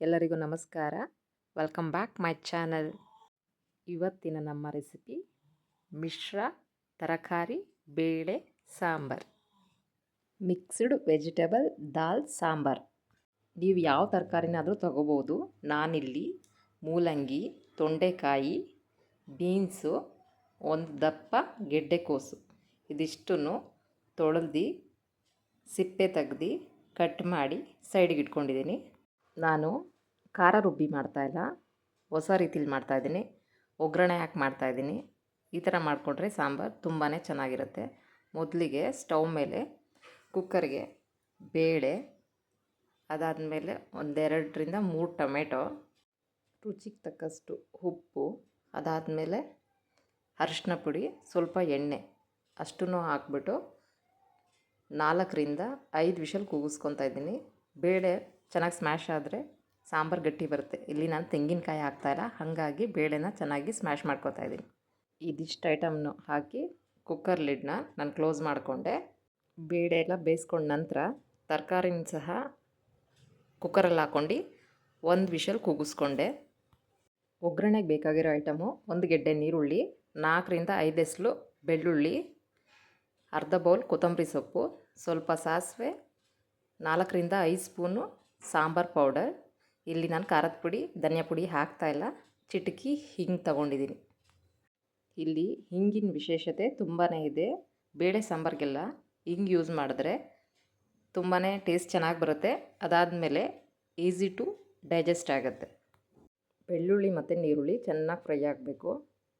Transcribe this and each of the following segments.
ಎಲ್ಲರಿಗೂ ನಮಸ್ಕಾರ. Welcome back my channel. ಇವತ್ತಿನ ನಮ್ಮ ರೆಸಿಪಿ ಮಿಶ್ರ ತರಕಾರಿ ಬೇಳೆ sambar. Mixed vegetable dal sambar. ನೀವು ಯಾವ ತರಕಾರಿನಾದರೂ ತಗೋಬೋದು. ನಾನಿಲ್ಲಿ ಮೂಲಂಗಿ, ತೊಂಡೆಕಾಯಿ, ಬೀನ್ಸು, ಒಂದು ದಪ್ಪ ಗೆಡ್ಡೆಕೋಸು. ಇದಿಷ್ಟನ್ನು ತೊಳೆದು, ಸಿಪ್ಪೆ ತೆಗ್ದು ಕಟ್ ಮಾಡಿ ಸೈಡಿಗೆ ಇಟ್ಕೊಂಡಿದ್ದೀನಿ. ನಾನು ಖಾರ ರುಬ್ಬಿ ಮಾಡ್ತಾಯಿಲ್ಲ ಹೊಸ ರೀತಿಲಿ ಮಾಡ್ತಾಯಿದ್ದೀನಿ ಒಗ್ಗರಣೆ ಹಾಕಿ ಮಾಡ್ತಾಯಿದ್ದೀನಿ ಈ ಥರ ಮಾಡಿಕೊಂಡ್ರೆ ಸಾಂಬಾರು ತುಂಬಾ ಚೆನ್ನಾಗಿರುತ್ತೆ. ಮೊದಲಿಗೆ ಸ್ಟವ್ ಮೇಲೆ ಕುಕ್ಕರ್ಗೆ ಬೇಳೆ, ಅದಾದಮೇಲೆ ಒಂದೆರಡರಿಂದ ಮೂರು ಟೊಮೆಟೊ, ರುಚಿಗೆ ತಕ್ಕಷ್ಟು ಉಪ್ಪು, ಅದಾದಮೇಲೆ ಅರಿಶಿನ ಪುಡಿ, ಸ್ವಲ್ಪ ಎಣ್ಣೆ ಅಷ್ಟನ್ನು ಹಾಕ್ಬಿಟ್ಟು ನಾಲ್ಕರಿಂದ ಐದು ವಿಷಲ್ ಕೂಗಿಸ್ಕೊತಾ ಇದ್ದೀನಿ. ಬೇಳೆ ಚೆನ್ನಾಗಿ ಸ್ಮ್ಯಾಶ್ ಆದರೆ ಸಾಂಬಾರು ಗಟ್ಟಿ ಬರುತ್ತೆ. ಇಲ್ಲಿ ನಾನು ತೆಂಗಿನಕಾಯಿ ಹಾಕ್ತಾಯಿಲ್ಲ ಹಾಗಾಗಿ ಬೇಳೆನ ಚೆನ್ನಾಗಿ ಸ್ಮ್ಯಾಶ್ ಮಾಡ್ಕೊತಾ ಇದ್ದೀನಿ. ಇದಿಷ್ಟು ಐಟಮ್ನು ಹಾಕಿ ಕುಕ್ಕರ್ ಲಿಡ್ನ ನಾನು ಕ್ಲೋಸ್ ಮಾಡಿಕೊಂಡೆ. ಬೇಳೆ ಎಲ್ಲ ಬೇಯಿಸ್ಕೊಂಡ ನಂತರ ತರಕಾರಿನ ಸಹ ಕುಕ್ಕರಲ್ಲಿ ಹಾಕ್ಕೊಂಡು ಒಂದು ವಿಷಲ್ ಕೂಗಿಸ್ಕೊಂಡೆ. ಒಗ್ಗರಣೆಗೆ ಬೇಕಾಗಿರೋ ಐಟಮು ಒಂದು ಗೆಡ್ಡೆ ನೀರುಳ್ಳಿ, ನಾಲ್ಕರಿಂದ ಐದು ಎಸ್ಲು ಬೆಳ್ಳುಳ್ಳಿ ಅರ್ಧ ಬೌಲ್ ಕೊತ್ತಂಬರಿ ಸೊಪ್ಪು, ಸ್ವಲ್ಪ ಸಾಸಿವೆ, ನಾಲ್ಕರಿಂದ ಐದು ಸ್ಪೂನು ಸಾಂಬಾರು ಪೌಡರ್. ಇಲ್ಲಿ ನಾನು ಖಾರದ ಪುಡಿ, ಧನಿಯಾ ಪುಡಿ ಹಾಕ್ತಾಯಿಲ್ಲ ಚಿಟಕಿ ಹಿಂಗೆ ತಗೊಂಡಿದ್ದೀನಿ ಇಲ್ಲಿ ಹಿಂಗಿನ ವಿಶೇಷತೆ ತುಂಬಾ ಇದೆ. ಬೇಳೆ ಸಾಂಬಾರಿಗೆಲ್ಲ ಹಿಂಗೆ ಯೂಸ್ ಮಾಡಿದ್ರೆ ತುಂಬಾ ಟೇಸ್ಟ್ ಚೆನ್ನಾಗಿ ಬರುತ್ತೆ. ಅದಾದಮೇಲೆ ಈಸಿ ಟು ಡೈಜೆಸ್ಟ್ ಆಗುತ್ತೆ. ಬೆಳ್ಳುಳ್ಳಿ ಮತ್ತು ನೀರುಳ್ಳಿ ಚೆನ್ನಾಗಿ ಫ್ರೈ ಆಗಬೇಕು.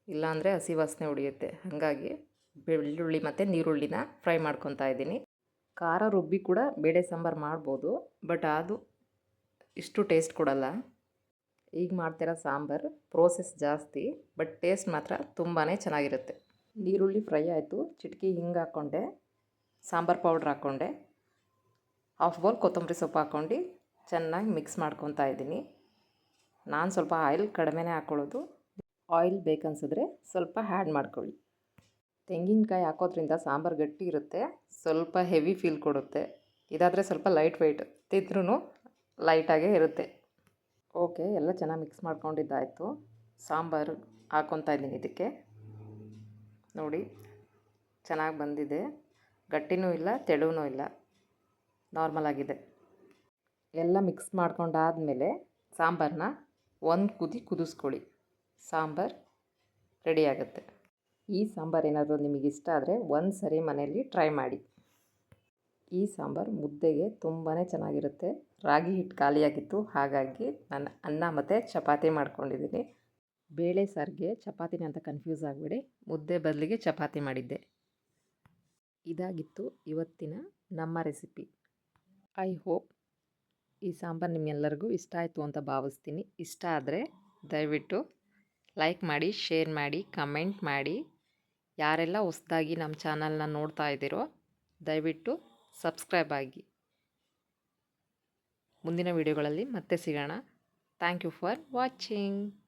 ಇಲ್ಲಾಂದರೆ ಹಸಿ ವಾಸನೆ ಉಳಿಯುತ್ತೆ. ಹಾಗಾಗಿ ಬೆಳ್ಳುಳ್ಳಿ ಮತ್ತು ನೀರುಳ್ಳಿನ ಫ್ರೈ ಮಾಡ್ಕೊತಾ ಇದ್ದೀನಿ. ಖಾರ ರುಬ್ಬಿ ಕೂಡ ಬೇಳೆ ಸಾಂಬಾರು ಮಾಡ್ಬೋದು, ಬಟ್ ಅದು ಇಷ್ಟು ಟೇಸ್ಟ್ ಕೊಡಲ್ಲ. ಈಗ ಮಾಡ್ತಿರೋ ಸಾಂಬಾರು ಪ್ರೋಸೆಸ್ ಜಾಸ್ತಿ, ಬಟ್ ಟೇಸ್ಟ್ ಮಾತ್ರ ತುಂಬಾ ಚೆನ್ನಾಗಿರುತ್ತೆ. ನೀರುಳ್ಳಿ ಫ್ರೈ ಆಯಿತು, ಚಿಟಕಿ ಹಿಂಗೆ ಹಾಕ್ಕೊಂಡೆ ಸಾಂಬಾರು ಪೌಡ್ರ್ ಹಾಕ್ಕೊಂಡೆ ಹಾಫ್ ಬೌಲ್ ಕೊತ್ತಂಬರಿ ಸೊಪ್ಪು ಹಾಕ್ಕೊಂಡು ಚೆನ್ನಾಗಿ ಮಿಕ್ಸ್ ಮಾಡ್ಕೊತಾ ಇದ್ದೀನಿ. ನಾನು ಸ್ವಲ್ಪ ಆಯಿಲ್ ಕಡಿಮೆನೇ ಹಾಕ್ಕೊಳ್ಳೋದು ಆಯಿಲ್ ಬೇಕನ್ಸಿದ್ರೆ ಸ್ವಲ್ಪ ಹ್ಯಾಡ್ ಮಾಡ್ಕೊಳ್ಳಿ. ತೆಂಗಿನಕಾಯಿ ಹಾಕೋದ್ರಿಂದ ಸಾಂಬಾರು ಗಟ್ಟಿ ಇರುತ್ತೆ, ಸ್ವಲ್ಪ ಹೆವಿ ಫೀಲ್ ಕೊಡುತ್ತೆ. ಇದಾದರೆ ಸ್ವಲ್ಪ ಲೈಟ್ ವೆಯ್ಟ್ ತಿಂದ್ರೂ ಲೈಟಾಗೇ ಇರುತ್ತೆ. ಓಕೆ ಎಲ್ಲ ಚೆನ್ನಾಗಿ ಮಿಕ್ಸ್ ಮಾಡ್ಕೊಂಡಿದ್ದಾಯಿತು. ಸಾಂಬಾರು ಹಾಕ್ಕೊತಾ ಇದ್ದೀನಿ ಇದಕ್ಕೆ. ನೋಡಿ, ಚೆನ್ನಾಗಿ ಬಂದಿದೆ. ಗಟ್ಟಿನೂ ಇಲ್ಲ ತೆಳುವೂ ಇಲ್ಲ. ನಾರ್ಮಲ್ ಆಗಿದೆ. ಎಲ್ಲ ಮಿಕ್ಸ್ ಮಾಡ್ಕೊಂಡಾದಮೇಲೆ ಸಾಂಬಾರನ್ನ ಒಂದು ಕುದಿ ಕುದಿಸ್ಕೊಳ್ಳಿ. ಸಾಂಬಾರು ರೆಡಿ ಆಗುತ್ತೆ. ಈ ಸಾಂಬಾರು ಏನಾದರೂ ನಿಮಗೆ ಇಷ್ಟ ಆದರೆ ಒಂದು ಸರಿ ಮನೆಯಲ್ಲಿ ಟ್ರೈ ಮಾಡಿ. ಈ ಸಾಂಬಾರು ಮುದ್ದೆಗೆ ತುಂಬಾ ಚೆನ್ನಾಗಿರುತ್ತೆ. ರಾಗಿ ಹಿಟ್ಟು ಖಾಲಿಯಾಗಿತ್ತು. ಹಾಗಾಗಿ ನಾನು ಅನ್ನ ಮತ್ತು ಚಪಾತಿ ಮಾಡ್ಕೊಂಡಿದ್ದೀನಿ. ಬೇಳೆ ಸಾರಿಗೆ ಚಪಾತಿನ ಅಂತ ಕನ್ಫ್ಯೂಸ್ ಆಗಬೇಡಿ. ಮುದ್ದೆ ಬದಲಿಗೆ ಚಪಾತಿ ಮಾಡಿದ್ದೆ. ಇದಾಗಿತ್ತು ಇವತ್ತಿನ ನಮ್ಮ ರೆಸಿಪಿ ಐ ಹೋಪ್ ಈ ಸಾಂಬಾರು ನಿಮ್ಮೆಲ್ಲರಿಗೂ ಇಷ್ಟ ಆಯಿತು ಅಂತ ಭಾವಿಸ್ತೀನಿ. ಇಷ್ಟ ಆದರೆ ದಯವಿಟ್ಟು ಲೈಕ್ ಮಾಡಿ ಶೇರ್ ಮಾಡಿ ಕಮೆಂಟ್ ಮಾಡಿ. ಯಾರೆಲ್ಲ ಹೊಸ್ದಾಗಿ ನಮ್ಮ ಚಾನಲ್ನ ನೋಡ್ತಾ ಇದ್ದೀರೋ, ದಯವಿಟ್ಟು ಸಬ್ಸ್ಕ್ರೈಬ್ ಆಗಿ. ಮುಂದಿನ ವಿಡಿಯೋಗಳಲ್ಲಿ ಮತ್ತೆ ಸಿಗೋಣ. Thank you for watching.